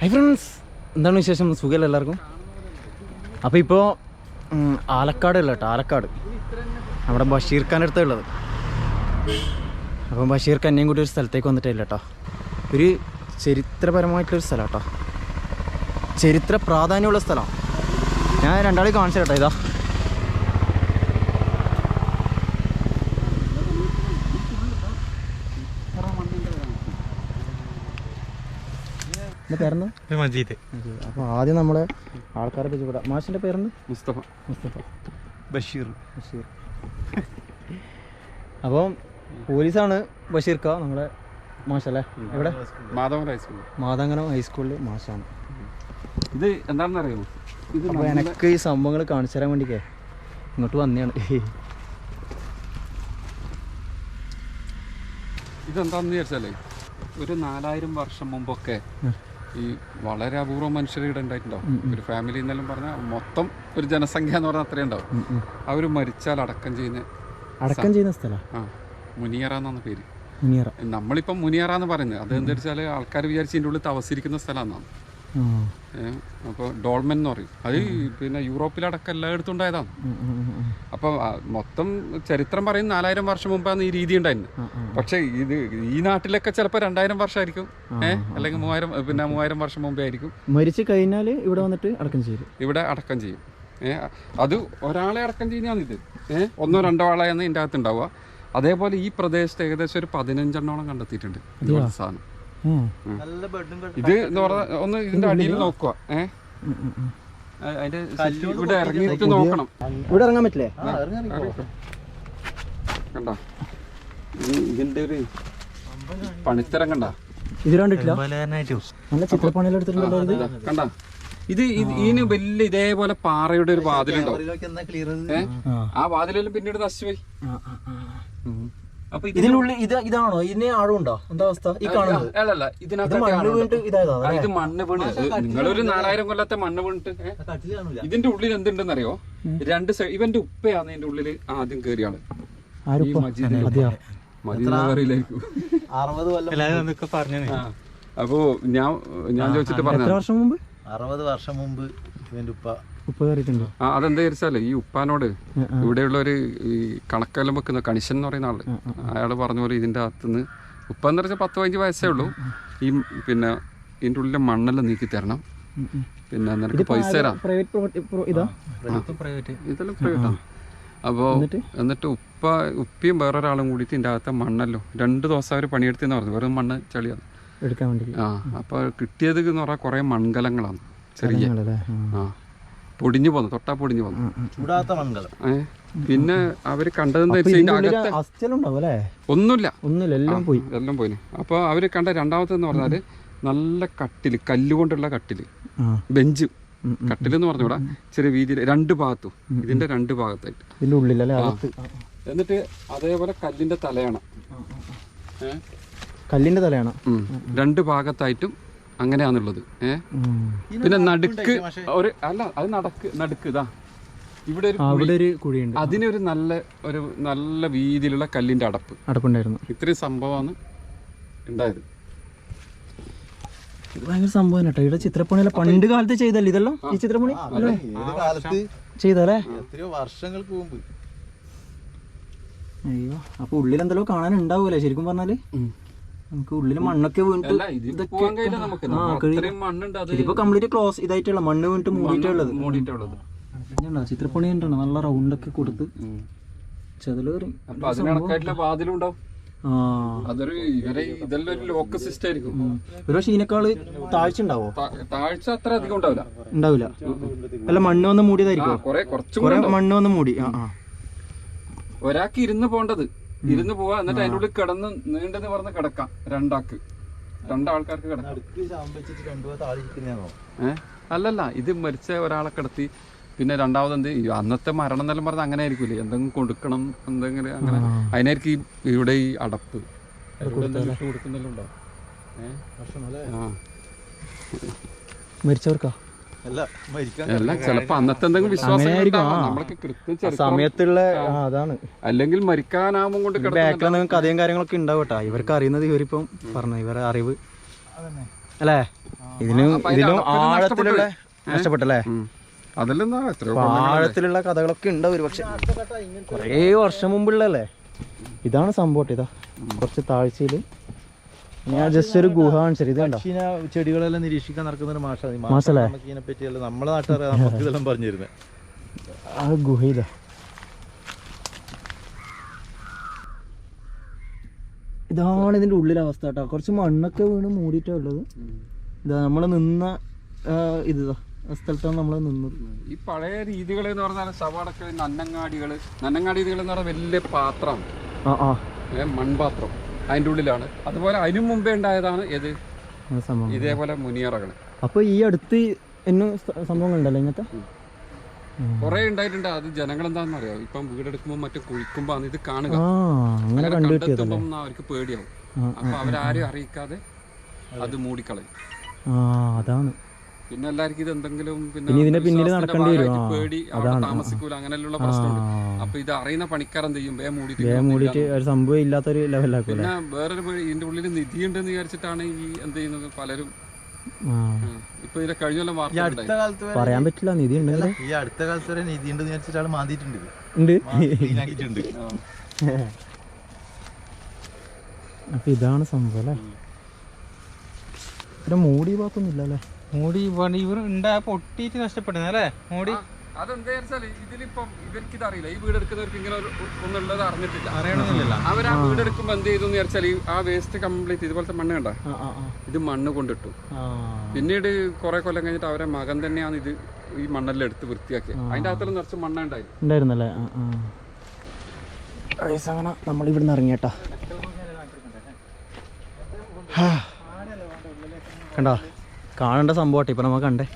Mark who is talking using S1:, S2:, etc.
S1: Hi friends എന്താണ് വിശേഷം? സുഖമല്ല എല്ലാവർക്കും? അപ്പോൾ ഇപ്പോൾ ആലക്കാട് ഉള്ള കേട്ടോ? ആലക്കാട്. നമ്മുടെ ബഷീർ ഖാൻ അടുത്താണ് ഉള്ളത്. അപ്പം ബഷീർ ഖാൻ കൂടി ഒരു സ്ഥലത്തേക്ക് വന്നിട്ടില്ല കേട്ടോ. ഒരു ചരിത്രപരമായിട്ടുള്ളൊരു സ്ഥലം കേട്ടോ. ചരിത്ര പ്രാധാന്യമുള്ള സ്ഥലമാണ് ഞാൻ രണ്ടാളെ കാണിച്ചു കേട്ടോ ഇതാ. പേരെന്ന്
S2: മജീദ്.
S1: അപ്പോൾ ആദ്യം നമ്മളെ ആൾക്കാരെ പരിചയപ്പെടാം. മാഷിന്റെ പേരെന്ന്
S2: മുസ്തഫ.
S1: മുസ്തഫ.
S2: ബഷീർ.
S1: ബഷീർ. അപ്പം പോലീസാണ് ബഷീർ നമ്മുടെ മാഷല്ലേ? ഇവിടെ
S2: മാധവൻ ഹൈസ്കൂൾ
S1: മാതാങ്കനം ഹൈസ്കൂളിൽ മാഷാണ്.
S2: ഇത് എന്താണെന്ന് അറിയോ ഇത്
S1: എനിക്ക് ഈ സംഭവങ്ങൾ കാണിച്ചു തരാൻ വേണ്ടിക്കേ. ഇങ്ങോട്ട് വന്നെയാണ്.
S2: ഇതെന്താണെന്ന് വിചാരിച്ചാലേ ഒരു നാലായിരം വർഷം മുമ്പൊക്കെ ഈ വളരെ അപൂർവം മനുഷ്യർ ഇവിടെ ഉണ്ടായിട്ടുണ്ടാവും. ഒരു ഫാമിലി എന്നെല്ലാം പറഞ്ഞാൽ മൊത്തം ഒരു ജനസംഖ്യ എന്ന് പറഞ്ഞാൽ അത്രയും ഉണ്ടാവും. അവർ മരിച്ചാൽ അടക്കം ചെയ്യുന്ന
S1: അടക്കം ചെയ്യുന്ന സ്ഥലമാണ്
S2: ആ മുനിയറ എന്നാണ് പേര്.
S1: മുനിയറ.
S2: നമ്മളിപ്പം മുനിയറ എന്ന് പറയുന്നത്. അത് എന്താ വെച്ചാൽ ആൾക്കാർ വിചാരിച്ച് ഇതിന്റെ ഉള്ളിൽ തവസിരിക്കുന്ന സ്ഥലമാണ്
S1: ആ.
S2: അപ്പോൾ ഡോൾമെൻ എന്ന് പറയും. അത് പിന്നെ യൂറോപ്പിലടക്കം എല്ലായിടത്തും ഉണ്ടായതാണ്. അപ്പം മൊത്തം ചരിത്രം പറയുന്ന നാലായിരം വർഷം മുമ്പാണ് ഈ രീതി ഉണ്ടായിരുന്നത്. പക്ഷേ ഇത് ഈ നാട്ടിലൊക്കെ ചിലപ്പോൾ രണ്ടായിരം വർഷമായിരിക്കും ഏഹ് അല്ലെങ്കിൽ മൂവായിരം പിന്നെ മൂവായിരം വർഷം മുമ്പേ ആയിരിക്കും.
S1: മരിച്ചു കഴിഞ്ഞാൽ ഇവിടെ വന്നിട്ട് അടക്കം ചെയ്യും.
S2: ഇവിടെ അടക്കം ചെയ്യും. ഏഹ് അത് ഒരാളെ അടക്കം ചെയ്യുന്നതാണ് ഇത് ഏഹ് ഒന്നോ രണ്ടോ ആളെയാണ് ഇതിന്റെ അകത്ത് ഉണ്ടാവുക. അതേപോലെ ഈ പ്രദേശത്ത് ഏകദേശം ഒരു പതിനഞ്ചെണ്ണോളം കണ്ടെത്തിയിട്ടുണ്ട് സാധനം. ഇത് എന്ന് പറഞ്ഞാൽ ഒന്ന് ഇതിന്റെ അടിയിൽ നോക്കുക. ഏഹ്. അതിന്റെ ഇവിടെ ഇറങ്ങിയിട്ട് നോക്കണം.
S1: ഇവിടെ ഇറങ്ങാൻ പറ്റില്ലേ?
S2: കണ്ട? ഇതിന്റെ ഒരു പണിത്തരം കണ്ട?
S1: ഇത് കണ്ടിട്ടില്ല? നല്ല ഇത്?
S2: കണ്ട? ഇത് ഇത് ഇതിന് വലിയ ഇതേപോലെ പാറയുടെ ഒരു വാതിലുണ്ടാവും ഏ?
S1: ആ.
S2: ആ വാതിലെല്ലാം പിന്നീട് നശിച്ചുപോയി. അപ്പൊ ഇത്
S1: ഇതിനുള്ളിൽ ഇത് ഇതാണോ? ഇതിന് ആഴമുണ്ടോ? എന്താ അവസ്ഥ? ഈ കാണുന്നത്?
S2: അല്ലല്ല
S1: ഇത്
S2: ഇതിനകത്ത്
S1: മണ്ണ് വീണിട്ട് ഇതായതാ
S2: ഇത് മണ്ണ് വീണ്. നിങ്ങളൊരു നാലായിരം കൊല്ലത്തെ മണ്ണ് വീണിട്ട് ഇതിന്റെ ഉള്ളിൽ എന്തുണ്ടെന്ന് അറിയോ രണ്ട് സൈഡ് ഇവന്റെ ഉപ്പയാണ് ഇതിന്റെ ഉള്ളിൽ ആദ്യം കേറിയാണ് ആൾ ഈ
S1: ആരുപ്പ
S2: മജീദ്
S1: അതെയോ
S2: മദീന നഗറിയിലായിരിക്കും
S3: അറുപത് കൊല്ലം
S2: ആ. അപ്പോ ഞാൻ ഞാൻ ചോദിച്ചിട്ട്
S1: പറഞ്ഞു
S2: പറഞ്ഞ
S1: വർഷം മുമ്പ്?
S3: അറുപത് വർഷം മുമ്പ് ഇവന്റെ ഉപ്പ.
S2: അതെന്താ വിചാരിച്ചാലേ ഈ ഉപ്പാനോട്. ഇവിടെയുള്ള ഒരു ഈ കണക്കെല്ലാം വെക്കുന്ന കണിശൻ എന്ന് പറയുന്ന ആൾ. അയാൾ പറഞ്ഞ പോലെ ഇതിന്റെ അകത്തുനിന്ന് ഉപ്പ എന്ന് പറഞ്ഞാൽ പത്ത് പതിനഞ്ച് വയസ്സേ ഉള്ളൂ. ഈ പിന്നെ ഇതിന്റെ ഉള്ളിലെ മണ്ണെല്ലാം നീക്കി തരണം. പിന്നെ നിനക്ക് പൈസ തരാം.
S1: പ്രൈവറ്റ് പ്രോപ്പർട്ടി ഇതാ
S2: ഇതെല്ലാം പ്രൈവറ്റ്. അപ്പോൾ എന്നിട്ട്? ഉപ്പ ഉപ്പിയും വേറൊരാളും കൂടിയിട്ട് ഇതിന്റെ അകത്തെ മണ്ണല്ലോ രണ്ട് ദിവസം അവർ പണിയെടുത്തെന്ന് പറഞ്ഞു വെറും മണ്ണ് ചളിയാണ്.
S1: എടുക്കാൻ വേണ്ടി.
S2: ആ അപ്പോൾ കിട്ടിയത് എന്ന് പറഞ്ഞാൽ കുറേ മൺകലങ്ങളാണ് ചെറിയ.
S1: ആ.
S2: പൊടിഞ്ഞു പോന്നു തൊട്ടാ പൊടിഞ്ഞു പോന്നു.
S3: ചൂടാത്ത മംഗലം
S2: ഏ പിന്നെ അവർ കണ്ടതെന്ന് അകത്തെ
S1: അല്ലേ?
S2: ഒന്നുമില്ല.
S1: ഒന്നുമില്ല എല്ലാം പോയി.
S2: എല്ലാം പോയിന് അപ്പോൾ അവർ കണ്ട രണ്ടാമത്തെന്ന് പറഞ്ഞാൽ നല്ല കട്ടിൽ കല്ലുകൊണ്ടുള്ള
S1: കട്ടിൽ.
S2: ബെഞ്ച്. കട്ടിലെന്ന് പറഞ്ഞൂടാ ചെറിയ വീതിയിൽ രണ്ട് ഭാഗത്തും. ഇതിന്റെ രണ്ട് ഭാഗത്തായിട്ട്.
S1: ഇതിന്റെ ഉള്ളിലല്ലേ.
S2: എന്നിട്ട് അതേപോലെ കല്ലിന്റെ തലയാണ്.
S1: കല്ലിന്റെ തലയാണ്.
S2: രണ്ട് ഭാഗത്തായിട്ടും അങ്ങനെയാണുള്ളത്. ഏ. പിന്നെ നടുക്ക് ഒരു അല്ല അത് നടക്ക് നടുക്ക് ഇതാ. ഇവിടെ ഒരു.
S1: അവിടെ കുഴിയുണ്ട്.
S2: അതിനൊരു നല്ല ഒരു നല്ല വീതിയിലുള്ള കല്ലിന്റെ അടപ്പ്.
S1: അടപ്പുണ്ടായിരുന്നു.
S2: ഇത്രയും സംഭവമാണ് ഉണ്ടായത്.
S1: ഇത് ഭയങ്കര സംഭവം കേട്ടോ. ഇവിടെ ചിത്രപ്പണിയല്ല പണ്ട് കാലത്ത് ചെയ്തല്ലേ ഇതല്ലോ? ഈ ചിത്രപ്പണി?
S3: ഏത് കാലത്ത്?
S1: ചെയ്തല്ലേ
S3: എത്രയോ വർഷങ്ങൾക്ക് മുമ്പ്.
S1: അയ്യോ അപ്പൊ ഉള്ളിൽ എന്തെല്ലോ കാണാൻ ഉണ്ടാവൂലേ ശരിക്കും പറഞ്ഞാൽ? നമുക്ക് ഉള്ളിൽ മണ്ണൊക്കെ വീണിട്ട് ഇതിപ്പോ കംപ്ലീറ്റ് ക്ലോസ് ഇതായിട്ടുള്ള മണ്ണ് വീണിട്ട് മൂടിയിട്ടുള്ളത്. ചിത്രപ്പണി ഉണ്ടോ നല്ല റൗണ്ട് ഒക്കെ കൊടുത്ത് ചെതലേറി
S2: അതൊരു ഇവരെ ഇതെല്ലാം ഒരു ലോക്ക് സിസ്റ്റം ആയിരിക്കും.
S1: ഒരു പക്ഷെ ഇതിനേക്കാൾ താഴ്ച ഉണ്ടാവോ?
S2: താഴ്ച അത്ര അധികം ഉണ്ടാവില്ല.
S1: ഉണ്ടാവില്ല. അല്ല മണ്ണ് വന്ന് മൂടിയതായിരിക്കും
S2: കുറെ കുറച്ചും
S1: മണ്ണ് വന്ന് മൂടി.
S2: ഒരാൾക്ക് ഇരുന്ന് പോണ്ടത് ഇരുന്ന് പോവാ എന്നിട്ട് അതിന്റെ ഉള്ളിൽ കിടന്ന് നീണ്ടെന്ന് പറഞ്ഞ് കിടക്കാം രണ്ടാക്ക് രണ്ടാൾക്കാർക്ക് കിടക്കാം. ഏഹ് അല്ലല്ല ഇത് മരിച്ച ഒരാളെ കിടത്തി പിന്നെ രണ്ടാമത് എന്ത് അന്നത്തെ മരണം എന്നെല്ലാം പറഞ്ഞാൽ അങ്ങനെ ആയിരിക്കൂലേ? എന്തെങ്കിലും കൊടുക്കണം എന്തെങ്കിലും അങ്ങനെ. അതിനായിരിക്കും ഇവിടെ ഈ അടപ്പ്. കൊടുക്കുന്നെല്ലാം ഉണ്ടാവും ഏഹ് ആ.
S1: മരിച്ചവർക്കാ?
S3: അല്ല മരിക്കാൻ
S2: അല്ല ചിലപ്പോ അന്നത്തെ എന്തെങ്കിലും വിശ്വാസം. നമ്മളൊക്കെ കൃത്യം
S1: സമയത്തുള്ള അതാണ്.
S2: അല്ലെങ്കിൽ മരിക്കാനാവും കൊണ്ട് കിടക്കുന്ന
S1: ബാക്കിൽ നിങ്ങൾക്ക് കഥയും കാര്യങ്ങളൊക്കെ ഉണ്ടാവും കേട്ടോ. ഇവർക്ക് അറിയുന്നത് ഇവരിപ്പം പറഞ്ഞു ഇവരെ അറിവ്. അല്ലേ? ഇതിനും ഇതിലും ആഴത്തിലുള്ള നഷ്ടപ്പെട്ടല്ലേ? ആഴത്തിലുള്ള കഥകളൊക്കെ ഉണ്ടാവും ഒരു പക്ഷെ കുറേ വർഷം മുമ്പുള്ളല്ലേ ഇതാണ് സംഭവം ഇതാ. കുറച്ച് താഴ്ചയിൽ ഞാൻ ജസ്റ്റ് ഒരു ഗുഹ കാണിച്ചത് ഇത് കണ്ടോ?
S3: പക്ഷേ ചെടികളെല്ലാം നിരീക്ഷിക്കാൻ നടക്കുന്ന ഒരു മാഷ
S1: മാഷല്ലേ?
S3: നമുക്ക് ഇതിനെ പറ്റിയല്ല നമ്മളെ നാട്ടുകാരെ നമുക്ക് ഇതെല്ലാം
S1: ആ ഇതാ. ഇതാണ് ഇതിന്റെ ഉള്ളിലെ അവസ്ഥ കേട്ടോ. കുറച്ച് മണ്ണൊക്കെ വീണ് മൂടിയിട്ടാ ഉള്ളത് ഇതാ. നമ്മൾ നിന്ന ആ, ഇത് ആ സ്ഥലത്താണ് നമ്മൾ നിന്നത്.
S2: ഈ പഴയ രീതികൾ എന്ന് പറഞ്ഞാൽ സവാടൊക്കെ നന്നങ്ങാടികൾ നന്നങ്ങാടികൾ എന്ന് പറഞ്ഞാൽ വലിയ പാത്രം.
S1: ആ ആ.
S2: ഏ, മൺപാത്രം. അതിന്റെ ഉള്ളിലാണ്. അതുപോലെ അതിനു മുമ്പേ ഉണ്ടായതാണ് ഏത്? ഇതേപോലെ മുനിയറകൾ
S1: അപ്പൊ ഈ അടുത്ത് എന്നും സംഭവങ്ങൾ ഉണ്ടല്ലോ ഇങ്ങനത്തെ?
S2: കുറെ ഉണ്ടായിട്ടുണ്ട്. അത് ജനങ്ങൾ എന്താണെന്ന് അറിയാം? ഇപ്പം വീടെടുക്കുമ്പോൾ മറ്റേ കുഴിക്കുമ്പോ ഇത് കാണുക.
S1: അങ്ങനെ
S2: കണ്ടെത്തുമ്പം അവർക്ക് പേടിയാവും. അപ്പൊ അവരാരും അറിയിക്കാതെ അത് മൂടിക്കളയും.
S1: ആ അതാണ്.
S2: പിന്നെ എല്ലാവർക്കും ഇത് എന്തെങ്കിലും
S1: പിന്നെ ഇതിന്റെ
S2: പിന്നിൽ
S1: നടക്കേണ്ടി വരും.
S2: പേടി അവിടെ താമസിക്കൂല അങ്ങനെയുള്ള പ്രശ്നമുണ്ട്. അപ്പൊ ഇത് അറിയുന്ന പണിക്കാരൻ എന്ത് ചെയ്യും? വേ
S1: വേഗം മൂടിയിട്ട് ഒരു സംഭവം ഇല്ലാത്തൊരു ലെവലാക്കും
S2: പിന്നെ വേറൊരു പേടി ഇതിന്റെ ഉള്ളിൽ നിധി ഉണ്ടെന്ന് വിചാരിച്ചിട്ടാണ് ഈ എന്ത് ചെയ്യുന്നത് പലരും. ഇപ്പൊ ഇതിന്റെ കഴിഞ്ഞ വാർത്ത
S1: പറയാൻ പറ്റില്ല നിധി ഉണ്ട്
S3: ഈ അടുത്ത കാലത്ത് വരെ നിധി ഉണ്ടെന്ന് വിചാരിച്ചിട്ട് ആൾ മാന്തിയിട്ടുണ്ട്
S1: അപ്പൊ ഇതാണ് സംഭവം അല്ലേ? പിന്നെ മൂടി ഭാഗത്തൊന്നും ഇല്ല അല്ലേ
S4: മൂടി ഇവിടെ ഇവർ ഉണ്ടായ പൊട്ടിയിട്ട് നഷ്ടപ്പെടുന്നത് അല്ലേ? മൂടി.
S2: അതെന്താ വെച്ചാൽ ഇതിലിപ്പം ഇവർക്ക് ഇതറിയില്ല ഈ വീടെടുക്കുന്നവർക്ക് ഇങ്ങനെ ഒന്നുള്ളത് അറിഞ്ഞിട്ടില്ല.
S4: അറിയണമെന്നില്ലല്ലോ.
S2: അവർ ആ വീടെടുക്കുമ്പോൾ എന്ത് ചെയ്തു എന്ന് വിചാരിച്ചാൽ ഈ ആ വേസ്റ്റ് കംപ്ലീറ്റ് ഇതുപോലത്തെ മണ്ണ് കണ്ട? ഇത് മണ്ണ് കൊണ്ടിട്ടു.
S1: ആ.
S2: പിന്നീട് കുറെ കൊല്ലം കഴിഞ്ഞിട്ട് അവരെ മകൻ തന്നെയാണ് ഇത് ഈ മണ്ണെല്ലാം എടുത്ത് വൃത്തിയാക്കിയത് അതിന്റെ അകത്തെല്ലാം നിറച്ച് മണ്ണ ഉണ്ടായി
S1: ഉണ്ടായിരുന്നല്ലേ? അങ്ങനെ നമ്മൾ ഇവിടുന്ന് ഇറങ്ങിയട്ടാ കണ്ടോ? കാണേണ്ട സംഭവമാട്ടെ ഇപ്പൊ നമ്മൾ കണ്ടേ.